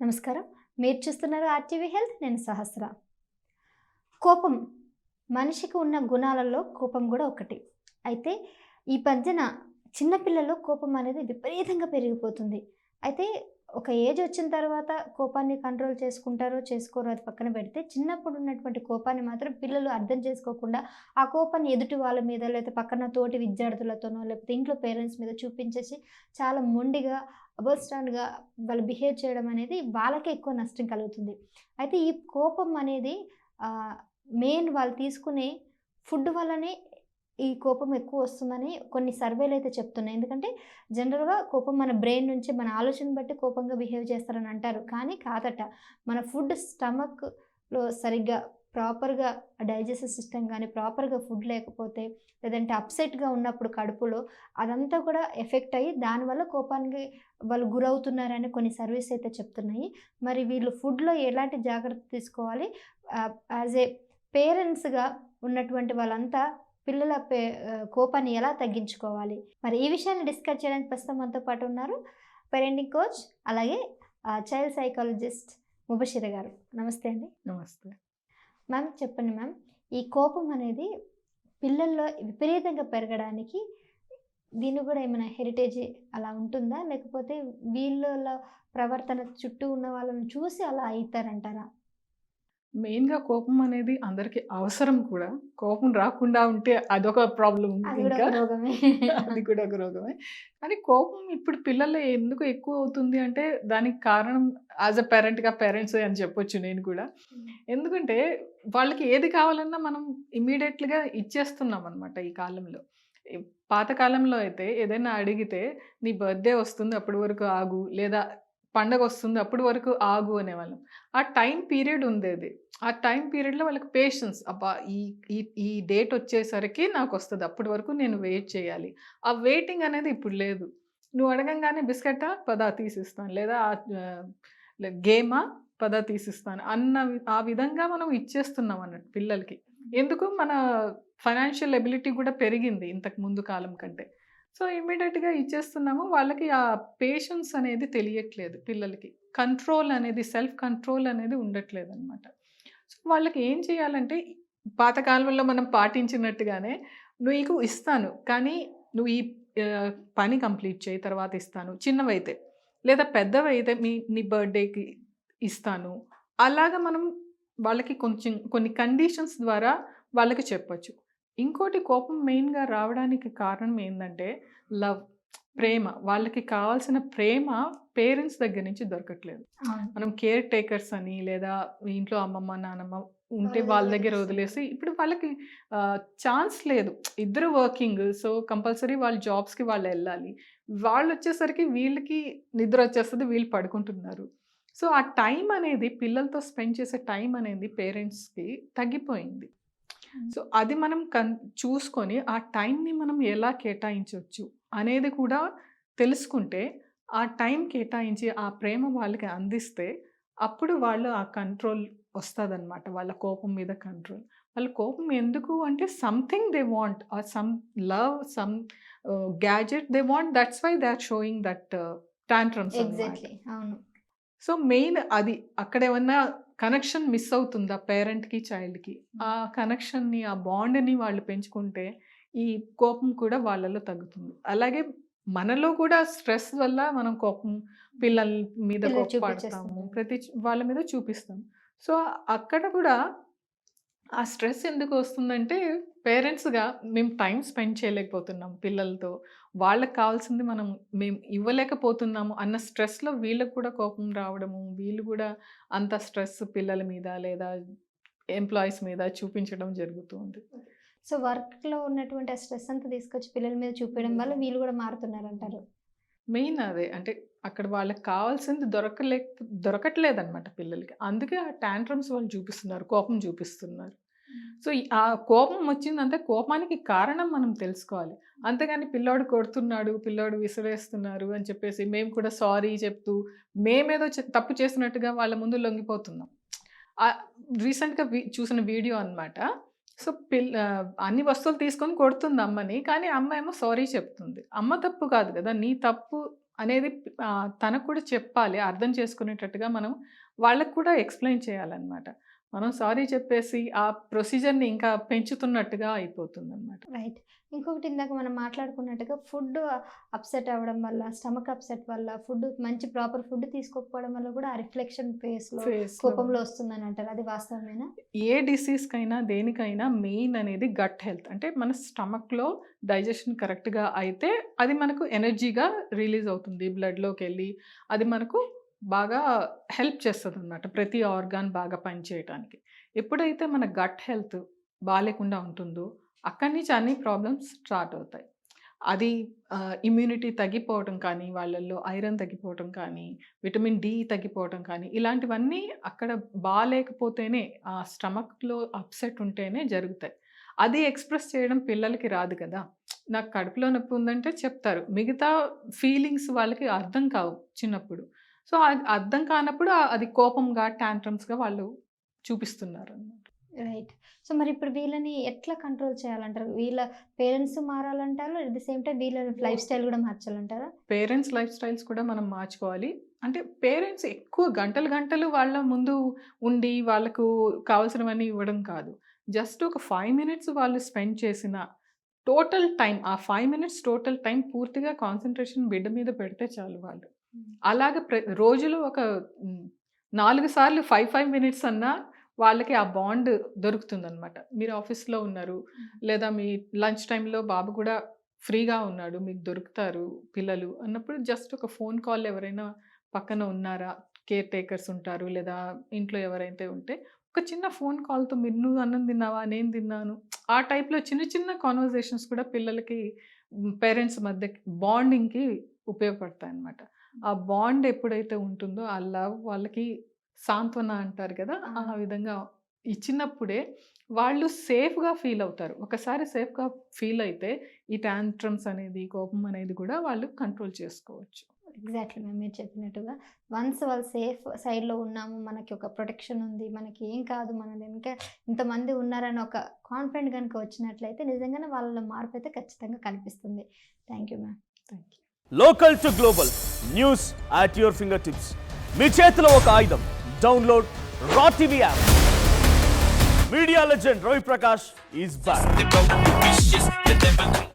నమస్కారం. మీరు చూస్తున్నారు ఆర్టీవీ హెల్త్ నేను సహస్ర. కోపం. మనిషికి ఉన్న గుణాలలో కోపం కూడా ఒకటి. అయితే ఈ మధ్యన చిన్నపిల్లల్లో కోపం అనేది విపరీతంగా పెరిగిపోతుంది. అయితే ఒక ఏజ్ వచ్చిన తర్వాత కోపాన్ని కంట్రోల్ చేసుకుంటారో చేసుకోరో అది పక్కన పెడితే చిన్నప్పుడు ఉన్నటువంటి కోపాన్ని మాత్రం పిల్లలు అర్థం చేసుకోకుండా ఆ కోపాన్ని ఎదుటి వాళ్ళ మీద లేకపోతే పక్కన తోటి విద్యార్థులతోనో లేకపోతే ఇంట్లో పేరెంట్స్ మీద చూపించేసి చాలా మొండిగా అబర్స్టాండ్గా వాళ్ళు బిహేవ్ చేయడం అనేది వాళ్ళకే ఎక్కువ నష్టం కలుగుతుంది. అయితే ఈ కోపం అనేది మెయిన్ వాళ్ళు తీసుకునే ఫుడ్ వల్లనే ఈ కోపం ఎక్కువ వస్తుందని కొన్ని సర్వేలు అయితే చెప్తున్నాయి. ఎందుకంటే జనరల్గా కోపం మన బ్రెయిన్ నుంచి మన ఆలోచన బట్టి కోపంగా బిహేవ్ చేస్తారని అంటారు. కానీ కాదట మన ఫుడ్ స్టమక్లో సరిగ్గా ప్రాపర్గా డైజెస్టివ్ సిస్టమ్ కానీ ప్రాపర్గా ఫుడ్ లేకపోతే లేదంటే అప్సెట్గా ఉన్నప్పుడు కడుపులో అదంతా కూడా ఎఫెక్ట్ అయ్యి దానివల్ల కోపానికి వాళ్ళు గురవుతున్నారని కొన్ని సర్వీస్ అయితే చెప్తున్నాయి. మరి వీళ్ళు ఫుడ్లో ఎలాంటి జాగ్రత్త తీసుకోవాలి? యాజ్ ఏ పేరెంట్స్గా ఉన్నటువంటి వాళ్ళంతా పిల్లల పే కోపాన్ని ఎలా తగ్గించుకోవాలి? మరి ఈ విషయాన్ని డిస్కస్ చేయడానికి ప్రస్తుతం మనతో పాటు ఉన్నారు పేరెంటింగ్ కోచ్ అలాగే చైల్డ్ సైకాలజిస్ట్ ముబషిర గారు. నమస్తే అండి. నమస్తే. మ్యామ్ చెప్పండి మ్యామ్ ఈ కోపం అనేది పిల్లల్లో విపరీతంగా పెరగడానికి దీని కూడా ఏమైనా హెరిటేజ్ అలా ఉంటుందా? లేకపోతే వీళ్ళ ప్రవర్తన చుట్టూ ఉన్న వాళ్ళని చూసి అలా అవుతారంటారా మెయిన్గా కోపం అనేది అందరికి అవసరం కూడా. కోపం రాకుండా ఉంటే అదొక ప్రాబ్లం ఇంకా అది కూడా ఒక రోగమే. కానీ కోపం ఇప్పుడు పిల్లలు ఎందుకు ఎక్కువ అవుతుంది అంటే దానికి కారణం యాజ్ అ పేరెంట్గా పేరెంట్స్ అని చెప్పొచ్చు నేను కూడా. ఎందుకంటే వాళ్ళకి ఏది కావాలన్నా మనం ఇమీడియట్గా ఇచ్చేస్తున్నాం అనమాట ఈ కాలంలో పాతకాలంలో అయితే ఏదైనా అడిగితే నీ బర్త్డే వస్తుంది అప్పటి వరకు ఆగు లేదా పండగ వస్తుంది అప్పటి వరకు ఆగు అనేవాళ్ళం. ఆ టైం పీరియడ్ ఉండేది. ఆ టైం పీరియడ్లో వాళ్ళకి పేషెన్స్ అబ్బా! ఈ ఈ డేట్ వచ్చేసరికి నాకు వస్తుంది అప్పటి వరకు నేను వెయిట్ చేయాలి. ఆ వెయిటింగ్ అనేది ఇప్పుడు లేదు. నువ్వు అడగంగానే బిస్కెటా? పదా తీసిస్తాను. లేదా గేమా? పదా తీసిస్తాను. అన్న ఆ విధంగా మనం ఇచ్చేస్తున్నాం అన్నట్టు పిల్లలకి. ఎందుకు? మన ఫైనాన్షియల్ ఎబిలిటీ కూడా పెరిగింది ఇంతకు ముందు కాలం కంటే. సో ఇమీడియట్గా ఇచ్చేస్తున్నాము. వాళ్ళకి ఆ పేషెన్స్ అనేది తెలియట్లేదు పిల్లలకి. కంట్రోల్ అనేది సెల్ఫ్ కంట్రోల్ అనేది ఉండట్లేదు అనమాట సో వాళ్ళకి ఏం చేయాలంటే పాతకాలంలో మనం పాటించినట్టుగానే నీకు ఇస్తాను కానీ నువ్వు ఈ పని కంప్లీట్ చేయి తర్వాత ఇస్తాను. చిన్నవైతే లేదా పెద్దవైతే మీ నీ బర్త్డేకి ఇస్తాను. అలాగా మనం వాళ్ళకి కొంచెం కొన్ని కండిషన్స్ ద్వారా వాళ్ళకి చెప్పచ్చు. ఇంకోటి కోపం మెయిన్గా రావడానికి కారణం ఏంటంటే లవ్ ప్రేమ. వాళ్ళకి కావాల్సిన ప్రేమ పేరెంట్స్ దగ్గర నుంచి దొరకట్లేదు. అవును. మనం కేర్ టేకర్స్ అని లేదా ఇంట్లో అమ్మమ్మ నాన్నమ్మ ఉంటే వాళ్ళ దగ్గర. వదిలేసి ఇప్పుడు వాళ్ళకి ఛాన్స్ లేదు. ఇద్దరు వర్కింగ్ సో కంపల్సరీ వాళ్ళ జాబ్స్కి వాళ్ళు వెళ్ళాలి. వాళ్ళు వచ్చేసరికి వీళ్ళకి నిద్ర వచ్చేస్తుంది వీళ్ళు పడుకుంటున్నారు. సో ఆ టైం అనేది పిల్లలతో స్పెండ్ చేసే టైం అనేది పేరెంట్స్కి తగ్గిపోయింది. సో అది మనం కన్ చూసుకొని ఆ టైంని మనం ఎలా కేటాయించవచ్చు అనేది కూడా తెలుసుకుంటే ఆ టైం కేటాయించి ఆ ప్రేమ వాళ్ళకి అందిస్తే అప్పుడు వాళ్ళు ఆ కంట్రోల్ వస్తుందన్నమాట. వాళ్ళ కోపం మీద కంట్రోల్. వాళ్ళ కోపం ఎందుకు అంటే something they want are some love some gadget they want that's why they are showing that tantrums exactly అవును. సో మెయిన్ అది అక్కడ ఏమన్నా కనెక్షన్ మిస్ అవుతుందా పేరెంట్కి చైల్డ్కి? ఆ కనెక్షన్ని ఆ బాండ్ని వాళ్ళు పెంచుకుంటే ఈ కోపం కూడా వాళ్ళలో తగ్గుతుంది. అలాగే మనలో కూడా స్ట్రెస్ వల్ల మనం కోపం పిల్లల మీద కోపపడతాము చూపించేస్తుంటారు. ప్రతి వాళ్ళ మీద చూపిస్తాం. సో అక్కడ కూడా ఆ స్ట్రెస్ ఎందుకు వస్తుందంటే పేరెంట్స్గా మేము టైం స్పెండ్ చేయలేకపోతున్నాం పిల్లలతో. వాళ్ళకి కావాల్సింది మనం మేము ఇవ్వలేకపోతున్నాము అన్న స్ట్రెస్లో వీళ్ళకి కూడా కోపం రావడము వీళ్ళు కూడా అంత స్ట్రెస్ పిల్లల మీద లేదా ఎంప్లాయీస్ మీద చూపించడం జరుగుతుంది. సో వర్క్లో ఉన్నటువంటి ఆ స్ట్రెస్ అంతా తీసుకొచ్చి పిల్లల మీద చూపించడం వల్ల వీళ్ళు కూడా మారుతున్నారు అంటారు మెయిన్ అదే. అంటే అక్కడ వాళ్ళకి కావాల్సింది దొరకలే దొరకట్లేదు అనమాట పిల్లలకి. అందుకే ఆ టాంట్రమ్స్ వాళ్ళు చూపిస్తున్నారు కోపం చూపిస్తున్నారు. సో ఆ కోపం వచ్చిందంటే కోపానికి కారణం మనం తెలుసుకోవాలి. అంతేగాని పిల్లోడు కొడుతున్నాడు పిల్లోడు విసిరేస్తున్నారు అని చెప్పేసి మేము కూడా సారీ చెప్తూ మేమేదో తప్పు చేసినట్టుగా వాళ్ళ ముందు లొంగిపోతున్నాం. రీసెంట్గా చూసిన వీడియో అన్నమాట. సో పిల్ ఆ, అన్ని వస్తువులు తీసుకొని కొడుతుంది అమ్మని కానీ అమ్మ ఏమో సారీ చెప్తుంది. అమ్మ తప్పు కాదు కదా నీ తప్పు అనేది తనకు కూడా చెప్పాలి అర్థం చేసుకునేటట్టుగా మనం వాళ్ళకు కూడా ఎక్స్ప్లెయిన్ చేయాలన్నమాట. మనం సారీ చెప్పేసి ఆ ప్రొసీజర్ని ఇంకా పెంచుతున్నట్టుగా అయిపోతుంది అనమాట రైట్. ఇంకొకటి ఇందాక మనం మాట్లాడుకున్నట్టుగా ఫుడ్ అప్సెట్ అవ్వడం వల్ల స్టమక్ అప్సెట్ వల్ల ఫుడ్ మంచి ప్రాపర్ ఫుడ్ తీసుకోకపోవడం వల్ల కూడా ఆ రిఫ్లెక్షన్ ఫేస్లో కోపంలో వస్తుందని అంటారు అది వాస్తవమేనా? ఏ డిసీజ్కైనా దేనికైనా మెయిన్ అనేది గట్ హెల్త్. అంటే మన స్టమక్లో డైజెషన్ కరెక్ట్గా అయితే అది మనకు ఎనర్జీగా రిలీజ్ అవుతుంది. బ్లడ్లోకి వెళ్ళి అది మనకు బాగా హెల్ప్ చేస్తుంది అనమాట ప్రతి ఆర్గాన్ బాగా పనిచేయటానికి ఎప్పుడైతే మన గట్ హెల్త్ బాగాలేకుండా ఉంటుందో అక్కడి నుంచి అన్ని ప్రాబ్లమ్స్ స్టార్ట్ అవుతాయి. అది ఇమ్యూనిటీ తగ్గిపోవటం కానీ వాళ్ళల్లో ఐరన్ తగ్గిపోవటం కానీ విటమిన్ డి తగ్గిపోవటం కానీ ఇలాంటివన్నీ అక్కడ బాగాలేకపోతేనే ఆ స్టమక్లో అప్సెట్ ఉంటేనే జరుగుతాయి. అది ఎక్స్ప్రెస్ చేయడం పిల్లలకి రాదు కదా. నాకు కడుపులో నొప్పి ఉందంటే చెప్తారు. మిగతా ఫీలింగ్స్ వాళ్ళకి అర్థం కావు చిన్నప్పుడు. సో అది అర్థం కానప్పుడు అది కోపంగా టాంట్రమ్స్గా వాళ్ళు చూపిస్తున్నారు అన్నమాట రైట్. సో మరి ఇప్పుడు వీళ్ళని ఎట్లా కంట్రోల్ చేయాలంటారు? వీళ్ళ పేరెంట్స్ మారాలంటారు? అట్ ది సేమ్ టైం వీళ్ళ లైఫ్ స్టైల్ కూడా మార్చాలంటారా? పేరెంట్స్ లైఫ్ స్టైల్స్ కూడా మనం మార్చుకోవాలి. అంటే పేరెంట్స్ ఎక్కువ గంటలు గంటలు వాళ్ళ ముందు ఉండి వాళ్ళకు కావాల్సినవన్నీ ఇవ్వడం కాదు. జస్ట్ ఒక ఫైవ్ మినిట్స్ వాళ్ళు స్పెండ్ చేసిన టోటల్ టైం ఆ ఫైవ్ మినిట్స్ టోటల్ టైం పూర్తిగా కాన్సన్ట్రేషన్ బిడ్డ మీద పెడితే చాలు వాళ్ళు. అలాగ ప్ర రోజులో ఒక నాలుగు సార్లు ఫైవ్ ఫైవ్ మినిట్స్ అన్నా వాళ్ళకి ఆ బాండ్ దొరుకుతుందన్నమాట. మీరు ఆఫీస్లో ఉన్నారు లేదా మీ లంచ్ టైంలో బాబు కూడా ఫ్రీగా ఉన్నాడు మీకు దొరుకుతారు పిల్లలు అన్నప్పుడు జస్ట్ ఒక ఫోన్ కాల్ ఎవరైనా పక్కన ఉన్నారా కేర్ టేకర్స్ ఉంటారు లేదా ఇంట్లో ఎవరైతే ఉంటే ఒక చిన్న ఫోన్ కాల్తో మీరు నువ్వు అన్నం తిన్నావా? నేను తిన్నాను. ఆ టైప్లో చిన్న చిన్న కాన్వర్జేషన్స్ కూడా పిల్లలకి పేరెంట్స్ మధ్య బాండింగ్కి ఉపయోగపడతాయి అన్నమాట ఆ బాండ్ ఎప్పుడైతే ఉంటుందో ఆ లవ్ వాళ్ళకి సాంత్వన అంటారు కదా ఆ. విధంగా ఇచ్చినప్పుడే వాళ్ళు సేఫ్గా ఫీల్ అవుతారు. ఒకసారి సేఫ్గా ఫీల్ అయితే ఈ టాంట్రమ్స్ అనేది కోపం అనేది కూడా వాళ్ళు కంట్రోల్ చేసుకోవచ్చు. ఎగ్జాక్ట్లీ మ్యామ్ మీరు చెప్పినట్టుగా. వన్స్ వాళ్ళు సేఫ్ సైడ్లో ఉన్నాము మనకి ఒక ప్రొటెక్షన్ ఉంది మనకి ఏం కాదు మన వెనుక ఇంతమంది ఉన్నారని ఒక కాన్ఫిడెంట్ కనుక వచ్చినట్లయితే నిజంగానే వాళ్ళ మార్పు అయితే ఖచ్చితంగా కనిపిస్తుంది. Thank you ma'am thank you local to global news at your fingertips మీ చేతిలో ఒక ఆయుధం. Download Raw TV app media legend Ravi Prakash is back